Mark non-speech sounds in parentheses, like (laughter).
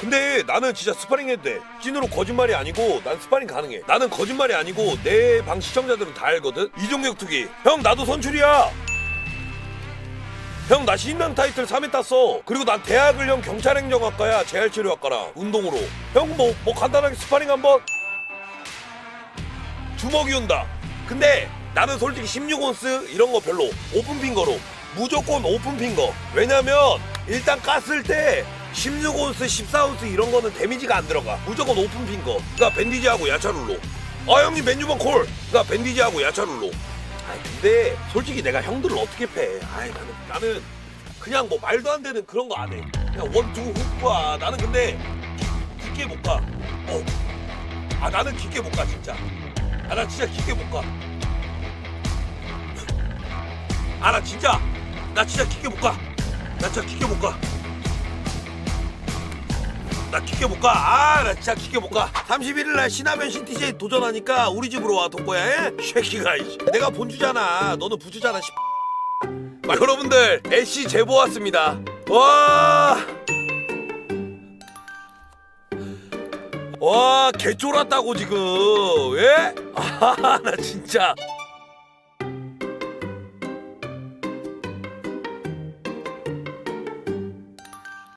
근데 나는 진짜 스파링 해도 돼 찐으로 거짓말이 아니고 난 스파링 가능해. 나는 거짓말이 아니고 내 방 시청자들은 다 알거든. 이종격 투기. 형 나도 선출이야. 형 나 신명 타이틀 3회 땄어. 그리고 난 대학을 형 경찰행정학과야. 재활치료학과라 운동으로. 형뭐뭐 간단하게 스파링 한번. 주먹이 온다. 근데 나는 솔직히 16온스 이런 거 별로 오픈 핑거로. 무조건 오픈 핑거. 왜냐면 일단 깠을 때 16온스 14온스 이런 거는 데미지가 안 들어가. 무조건 오픈 핑거. 그니까 밴디지하고 야차룰로. 아 형님 맨유번 콜! 그니까 밴디지하고 야차룰로. 아이 근데 솔직히 내가 형들을 어떻게 패? 아이 나는 나는 그냥 뭐 말도 안 되는 그런 거 안 해. 그냥 원투 훅과 나는 근데 깊게 못 가. 어. 아 나는 깊게 못 가 진짜. 아 나 진짜 깊게 못 가. 아 나 진짜 나 진짜 깊게 못 가. 나 진짜 깊게 못 가. 나 가. 아 나 진짜 가. 31일 날 신화면 신티제이 도전하니까 우리 집으로 와 동거야. 에? 쉐키가 이씨. 내가 본주잖아. 너는 부주잖아. 씨. 아, 여러분들 애쉬 제보 왔습니다. 와. 와, 개 쫄았다고 지금. 예? (laughs) 아, 나 진짜.